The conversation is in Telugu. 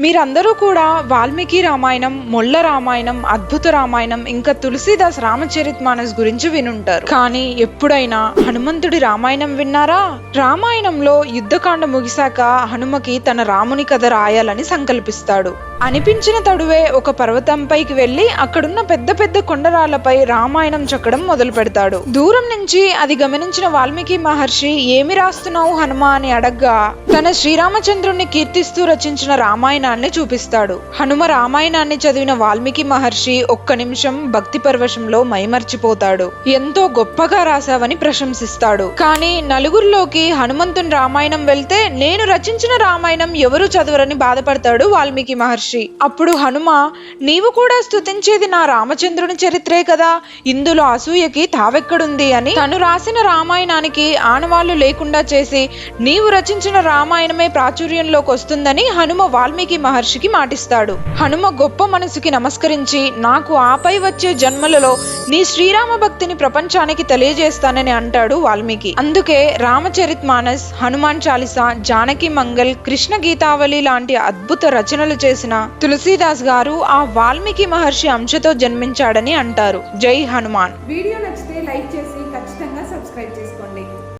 మీరందరూ కూడా వాల్మీకి రామాయణం మొల్ల రామాయణం అద్భుత రామాయణం ఇంకా తులసీదాస్ రామచరిత్ మానస్ గురించి వినుంటారు. కానీ ఎప్పుడైనా హనుమంతుడి రామాయణం విన్నారా? రామాయణంలో యుద్ధకాండ ముగిశాక హనుమకి తన రాముని కథ రాయాలని సంకల్పిస్తాడు. అనిపించిన తడువే ఒక పర్వతంపైకి వెళ్ళి అక్కడున్న పెద్ద పెద్ద కొండరాళ్ళపై రామాయణం చెక్కడం మొదలు పెడతాడు. దూరం నుంచి అది గమనించిన వాల్మీకి మహర్షి ఏమి రాస్తున్నావు హనుమ అని అడగ్గా తన శ్రీరామచంద్రుణ్ణి కీర్తిస్తూ రచించిన రామాయణాన్ని చూపిస్తాడు. హనుమ రామాయణాన్ని చదివిన వాల్మీకి మహర్షి ఒక్క నిమిషం భక్తి పరవశంలో మైమర్చిపోతాడు. ఎంతో గొప్పగా రాశావని ప్రశంసిస్తాడు. కానీ నలుగురిలోకి హనుమంతుని రామాయణం వెళ్తే నేను రచించిన రామాయణం ఎవరు చదవరని బాధపడతాడు వాల్మీకి మహర్షి. అప్పుడు హనుమ నీవు కూడా స్తుతించేది నా రామచంద్రుని చరిత్రే కదా. ఇందులో అసూయకి తావెక్కడుంది అని తను రాసిన రామాయణానికి ఆనవాళ్ళు లేకుండా చేసి నీవు రచించిన రామాయణమే ప్రాచుర్యంలోకి వస్తుందని హనుమ వాల్మీకి మహర్షికి మాటిస్తాడు. హనుమ గొప్ప మనసుకి నమస్కరించి నాకు ఆపై వచ్చే జన్మలలో నీ శ్రీరామ భక్తిని ప్రపంచానికి తెలియజేస్తానని అంటాడు వాల్మీకి. అందుకే రామచరిత్ మానస్ హనుమాన్ చాలీసా జానకి మంగల్ కృష్ణ గీతావళి లాంటి అద్భుత రచనలు చేసిన తులసీదాస్ గారు ఆ వాల్మీకి మహర్షి అంశతో జన్మించాడని అంటారు. జై హనుమాన్. వీడియో నచ్చితే లైక్ చేసి ఖచ్చితంగా సబ్స్క్రైబ్ చేసుకోండి.